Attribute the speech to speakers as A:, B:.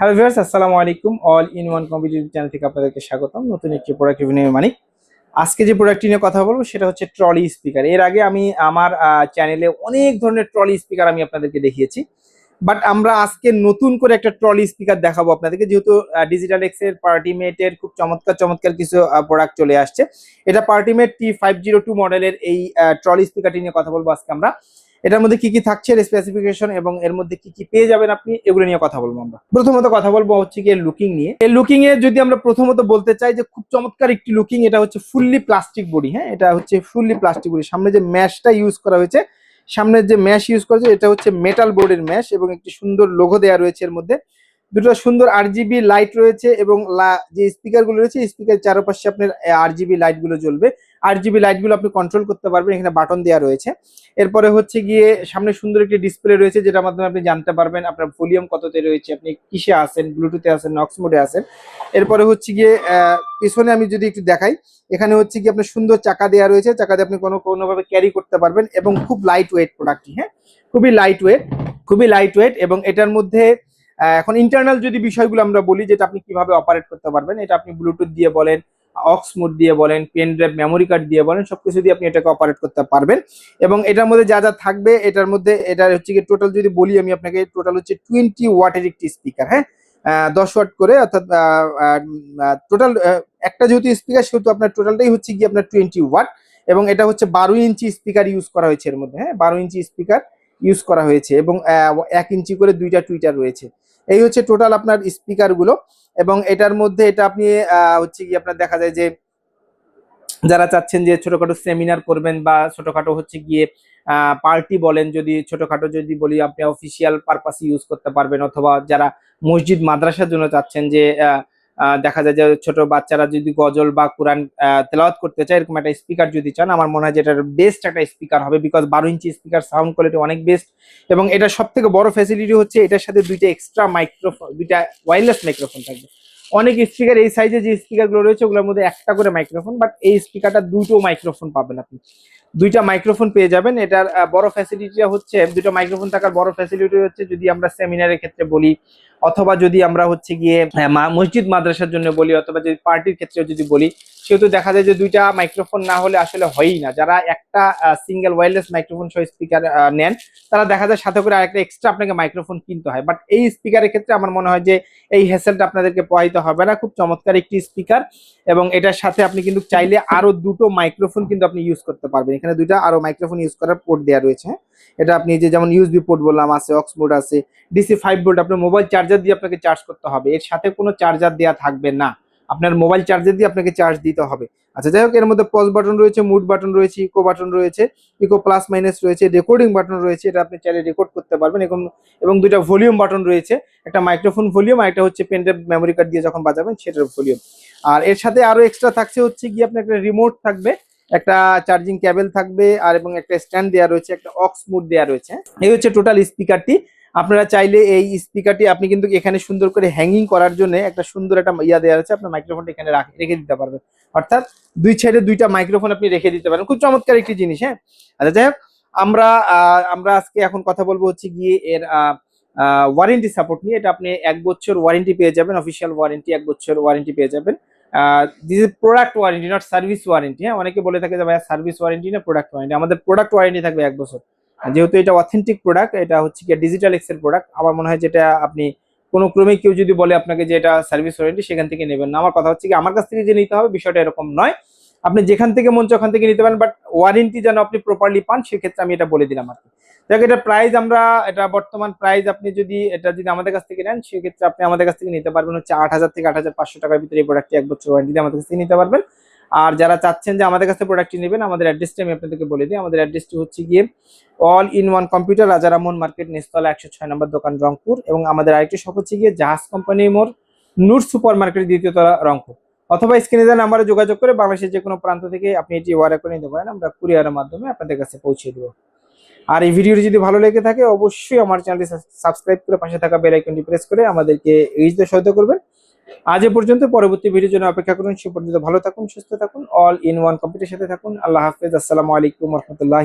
A: Hello viewers, আসসালামু আলাইকুম। All in one competitive channel থেকে আপনাদেরকে স্বাগতম। নতুন একটি প্রোডাক্ট রিভিউ নিয়ে মানিক আজকে যে প্রোডাক্টটি নিয়ে কথা বলব সেটা হচ্ছে ট্রলি স্পিকার এর আগে আমি আমার চ্যানেলে অনেক ধরনের ট্রলি স্পিকার আমি আপনাদেরকে দেখিয়েছি। বাট আমরা আজকে নতুন করে একটা ট্রলি স্পিকার দেখাবো আপনাদেরকে। যেহেতু ডিজিটাল এক্সের পার্টিমেটের খুব চমৎকার চমৎকার কিছু প্রোডাক্ট চলে আসছে। এটা Partymate T five zero two মডেলের এই ট্রলি স্পিকারটি নিয়ে কথা বলব আজকে আমরা। এটার মধ্যে কি কি থাকছে এর স্পেসিফিকেশন এবং এর মধ্যে কি কি পেয়ে যাবেন আপনি, এগুলো নিয়ে কথা বলব আমরা। প্রথমত কথা বলব হচ্ছে কি লুকিং নিয়ে। এই লুকিং এ যদি আমরা প্রথমত বলতে চাই যে খুব চমৎকার একটি লুকিং এটা হচ্ছে ফুললি প্লাস্টিক বডি হ্যাঁ? এটা হচ্ছে ফুললি প্লাস্টিক বডি সামনে যে ম্যাশটা ইউজ করা হয়েছে সামনের যে ম্যাশ ইউজ করেছে এটা হচ্ছে মেটাল বোর্ডের ম্যাশ এবং একটি সুন্দর লোগো দেওয়া রয়েছে এর মধ্যে। দুটো সুন্দর আরজিবি লাইট রয়েছে এবং যে স্পিকারগুলো রয়েছে স্পিকার চারপাশে আপনার আরজিবি লাইটগুলো জ্বলবে। আরজিবি লাইটগুলো আপনি কন্ট্রোল করতে পারবেন, এখানে বাটন দেওয়া রয়েছে। এরপরে হচ্ছে গিয়ে সামনে সুন্দর একটি ডিসপ্লে রয়েছে, যেটার মাধ্যমে আপনি জানতে পারবেন আপনার ভলিউম কততে রয়েছে, আপনি কিসে আছেন ব্লুটুথে আসেন নক্স মোডে আসেন এরপরে হচ্ছে গিয়ে পিছনে আমি যদি একটু দেখাই, এখানে হচ্ছে কি আপনার সুন্দর চাকা দেওয়া রয়েছে, চাকা দিয়ে আপনি কোনো, কোনোভাবে ক্যারি করতে পারবেন এবং খুব লাইট ওয়েট প্রোডাক্টটি হ্যাঁ? খুবই লাইট ওয়েট খুবই লাইট ওয়েট এবং এটার মধ্যে এখন ইন্টারনাল যদি বিষয়গুলো আমরা বলি, যেটা আপনি কীভাবে অপারেট করতে পারবেন, এটা আপনি ব্লুটুথ দিয়ে বলেন অক্স মোড দিয়ে বলেন পেন ড্রাইভ মেমোরি কার্ড দিয়ে বলেন, সবকিছু দিয়ে আপনি এটাকে অপারেট করতে পারবেন। এবং এটার মধ্যে যা যা থাকবে, এটার মধ্যে, এটা হচ্ছে কি টোটাল যদি বলি, আমি আপনাকে টোটাল হচ্ছে টোয়েন্টি ওয়াটের একটি স্পিকার হ্যাঁ? দশ ওয়াট করে, অর্থাৎ টোটাল একটা যেহেতু স্পিকার সেহেতু আপনার টোটালটাই হচ্ছে কি আপনার টোয়েন্টি ওয়াট এবং এটা হচ্ছে বারো ইঞ্চি স্পিকার ইউজ করা হয়েছে এর মধ্যে হ্যাঁ? বারো ইঞ্চি স্পিকার ইউজ করা হয়েছে, এবং এক ইঞ্চি করে দুইটা টুইটার রয়েছে। এই হচ্ছে টোটাল আপনার স্পিকারগুলো এবং এটার মধ্যে এটা আপনি হচ্ছে কি আপনার দেখা যায় যে যারা চাচ্ছেন যে ছোটখাটো সেমিনার করবেন বা ছোটখাটো হচ্ছে গিয়ে পার্টি বলেন যদি ছোটখাটো যদি বলি আপনি অফিসিয়াল পারপাসে ইউজ করতে পারবেন অথবা যারা মসজিদ মাদ্রাসার জন্য চাচ্ছেন যে দেখা যায় যে ছোট বাচ্চারা যদি গজল বা কোরআন তেলাওয়াত করতে চায়, এরকম একটা স্পিকার যদি চান, আমার মনে হয় যে এটার বেস্ট একটা স্পিকার হবে বিকজ বারো ইঞ্চি স্পিকার সাউন্ড কোয়ালিটি অনেক বেস্ট এবং এটা সব থেকে বড় ফ্যাসিলিটি হচ্ছে এটার সাথে দুইটা এক্সট্রা মাইক্রোফোন দুইটা ওয়্যারলেস মাইক্রোফোন থাকবে। অনেক স্পিকার এই সাইজে যে স্পিকারগুলো রয়েছে, ওগুলোর মধ্যে একটা করে মাইক্রোফোন বাট এই স্পিকারটা দুটো মাইক্রোফোন পাবেন আপনি। দুইটা মাইক্রোফোন পেয়ে যাবেন। এটার বড় ফ্যাসিলিটিটা হচ্ছে দুটো মাইক্রোফোন থাকার বড় ফ্যাসিলিটি হচ্ছে যদি আমরা সেমিনারের ক্ষেত্রে বলি, অথবা যদি আমরা হচ্ছে গিয়ে মা- মসজিদ মাদ্রাসার জন্য বলি, অথবা যদি পার্টির ক্ষেত্রে যদি বলি, সেহেতু দেখা যায় যে দুইটা মাইক্রোফোন না হলে আসলে হয়ই না। যারা একটা সিঙ্গেল ওয়্যারলেস মাইক্রোফোন সহ স্পিকার নেন, তারা দেখা যায় সাথে করে আরেকটা এক্সট্রা আপনাকে মাইক্রোফোন কিনতে হয়। বাট এই স্পিকারের ক্ষেত্রে আমার মনে হয় যে এই হেসেলটা আপনাদেরকে পোহাইতে হবে না। খুব চমৎকার একটি স্পিকার এবং এটার সাথে আপনি কিন্তু চাইলে আরও দুটো মাইক্রোফোন কিন্তু আপনি ইউজ করতে পারবেন। এখানে দুইটা আরও মাইক্রোফোন ইউজ করার পোর্ট দেওয়া রয়েছে? এটা আপনি যে যেমন ইউএসবি পোর্ট বললাম আছে অক্স মোড আছে ডিসি ফাইভ ভোল্ট আপনার মোবাইল চার্জার দিয়ে আপনাকে চার্জ করতে হবে। এর সাথে কোনো চার্জার দেওয়া থাকবে না। আপনার মোবাইল চার্জার দিয়ে আপনাকে চার্জ দিতে হবে। আচ্ছা যাই হোক, এর মধ্যে পজ বাটন রয়েছে মুড বাটন রয়েছে ইকো বাটন রয়েছে ইকো প্লাস মাইনাস রয়েছে রেকর্ডিং বাটন রয়েছে, এটা আপনি চাইলে রেকর্ড করতে পারবেন। এবং এবং দুইটা ভলিউম বাটন রয়েছে, একটা মাইক্রোফোন ভলিউম আর একটা হচ্ছে পেন ড্রাইভ মেমোরি কার্ড দিয়ে যখন বাজাবেন, সেটার ভলিউম আর এর সাথে আরও এক্সট্রা থাকছে হচ্ছে গিয়ে আপনার একটা রিমোট থাকবে। একটা চার্জিং কেবল থাকবে আর এবং একটা স্ট্যান্ড দেওয়া রয়েছে, একটা অক্স মুড দেওয়া রয়েছে। এই হচ্ছে টোটাল স্পিকারটি আপনারা চাইলে এই স্পিকারটি আপনি কিন্তু এখানে সুন্দর করে হ্যাঙ্গিং করার জন্য একটা সুন্দর একটা ইয়া দেওয়া আছে আপনার মাইক্রোফোনটা এখানে রাখ- দিতে পারবেন। অর্থাৎ দুই সাইডে দুইটা মাইক্রোফোন আপনি রেখে দিতে পারেন। খুব চমৎকার একটি জিনিস হ্যাঁ? আচ্ছা যাই হোক, আমরা আমরা আজকে এখন কথা বলব হচ্ছে গিয়ে এর ওয়ারেন্টি সাপোর্ট নিয়ে। এটা আপনি এক বছর ওয়ারেন্টি পেয়ে যাবেন অফিসিয়াল ওয়ারেন্টি এক বছর ওয়ারেন্টি পেয়ে যাবেন। This is product warranty not service warranty হ্যাঁ অনেকে বলে থাকে যে ভাইয়া সার্ভিস ওয়ারেন্টি না প্রোডাক্ট ওয়ারেন্টি আমাদের প্রোডাক্ট ওয়ারেন্টি থাকবে এক বছর। যেহেতু এটা অথেন্টিক প্রোডাক্ট এটা হচ্ছে কি ডিজিটাল এক্সের প্রোডাক্ট আমার মনে হয় যেটা আপনি কোনো ক্রমে কেউ যদি বলে আপনাকে যে এটা সার্ভিস ওয়ারেন্টি সেখান থেকে নেবেন না। আমার কথা হচ্ছে কি আমার কাছ থেকে যে নিতে হবে, বিষয়টা এরকম নয়। আপনি যেখান থেকে মন ওখান থেকে নিতে পারেন বাট ওয়ারেন্টি যেন আপনি প্রপারলি পান, সেক্ষেত্রে আমি এটা বলে দিলাম আর কি। দেখ, এটা প্রাইস আমরা, এটা বর্তমান প্রাইস আপনি যদি, এটা যদি আমাদের কাছ থেকে নেন, সেক্ষেত্রে আপনি আমাদের কাছ থেকে নিতে পারবেন হচ্ছে আট হাজার থেকে আট হাজার পাঁচশো টাকার ভিতরে এই প্রোডাক্টটি এক বছর ওয়ারেন্টি আমাদের কাছ থেকে নিতে পারবেন। আর যারা চাচ্ছেন যে আমাদের কাছে প্রোডাক্টটি নেবেন, আমাদের অ্যাড্রেসটি আমি আপনাদেরকে বলে দিই। আমাদের অ্যাড্রেসটি হচ্ছে গিয়ে all in one computer Rajaraman market নিস্তলা একশো ছয় নম্বর দোকান, রংপুর। এবং আমাদের আরেকটি শপ হচ্ছে গিয়ে জাহাজ কোম্পানি মোর নূর সুপার মার্কেট দ্বিতীয়তলা রংপুর। অথবা স্ক্রিনে দেওয়া নাম্বারে যোগাযোগ করে বাংলাদেশের যে কোনো প্রান্ত থেকে আপনি এটি অর্ডার করে নিতে পারেন। আমরা কুরিয়ারের মাধ্যমে আপনাদের কাছে পৌঁছে দেবো। আর এই ভিডিওটি যদি ভালো লেগে থাকে, অবশ্যই আমার চ্যানেলটি সাবস্ক্রাইব করে পাশে থাকা বেল আইকনটি প্রেস করে আমাদেরকে রিচতে সহায়তা করবেন। আজ এ পর্যন্ত পরবর্তী ভিডিওর জন্য অপেক্ষা করুন। সে পর্যন্ত ভালো থাকুন, সুস্থ থাকুন অল ইন ওয়ান কম্পিউটার সাথে থাকুন। আল্লাহ হাফেজ। আসসালামু আলাইকুম রহমতুল্লাহ